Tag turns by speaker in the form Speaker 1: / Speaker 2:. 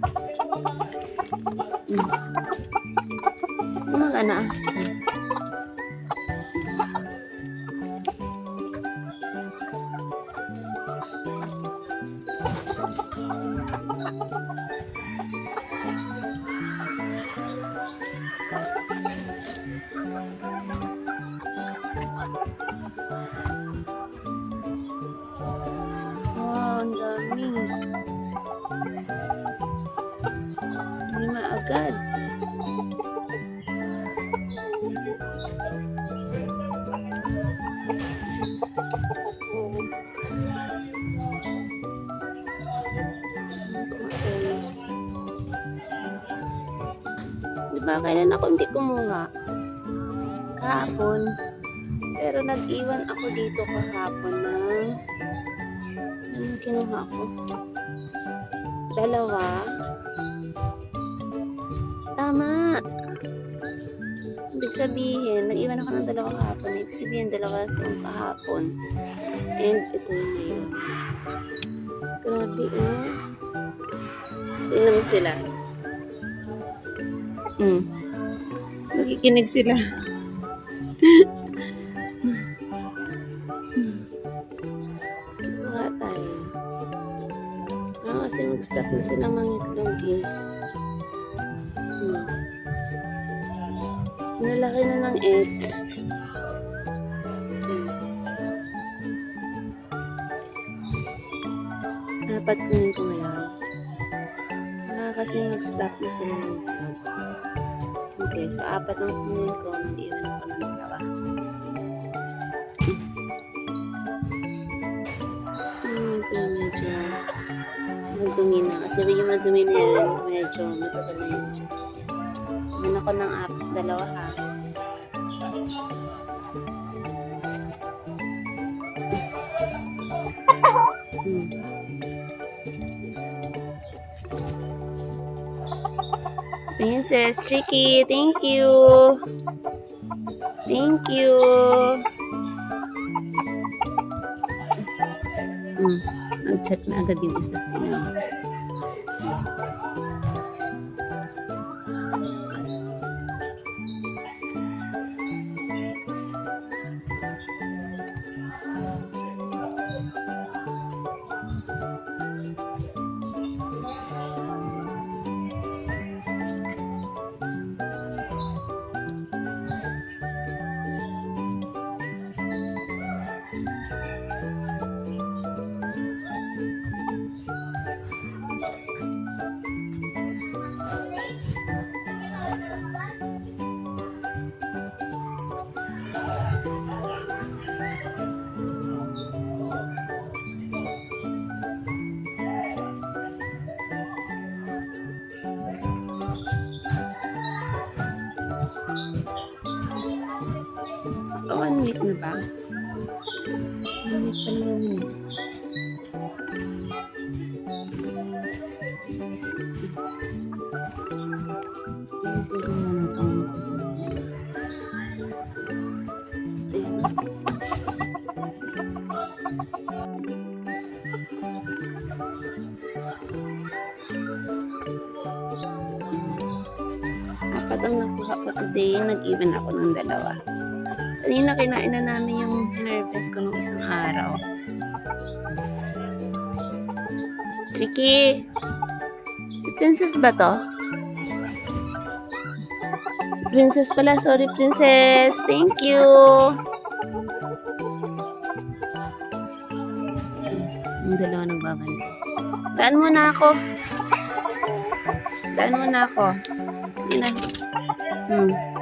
Speaker 1: 哈哈哈哈哈。Hindi maagad. Di ba kailan ako hindi kumuha? Kahapon. Pero nag-iwan ako dito kahapon ng ano kinuha ko? Dalawa. Tama. Ibig sabihin, nag-iwan ako ng dalawa kahapon. Ibig sabihin, dalawa itong kahapon. And ito yung ngayon. Grabe, oh. Tingnan mo sila. Hmm. Nakikinig sila. Suha tayo. Ah, kasi mag-stop na sila mangitlog eh. Nalaki na ng eggs. Hmm. Dapat kunin ko ngayon. Ah, kasi mag-stop na sila mangitlog. Okay, so apat ang kunin ko. Mag-iwan ako ng dalawa. Tingnan ko yung medyo madumi na. Kasi yung madumi na yan, medyo matagal na yan siya. Ako ng app, dalawa ha. Hmm. Princess Chicky, thank you. Thank you. Hmm. Nag-chat na agad yung isa. Tingnan na ba? Minute pa yun. Ayusin ko muna itong Apat ang nakuha ko today. Nag-even ako ng dalawa. Kanina kinain na namin yung nervous ko nung isang araw. Ricky! Si Princess ba to? Princess pala. Sorry, Princess. Thank you. Yung dalawa nagbabantay. Daan mo na ako. Daan mo na ako. Sige na. Hmm.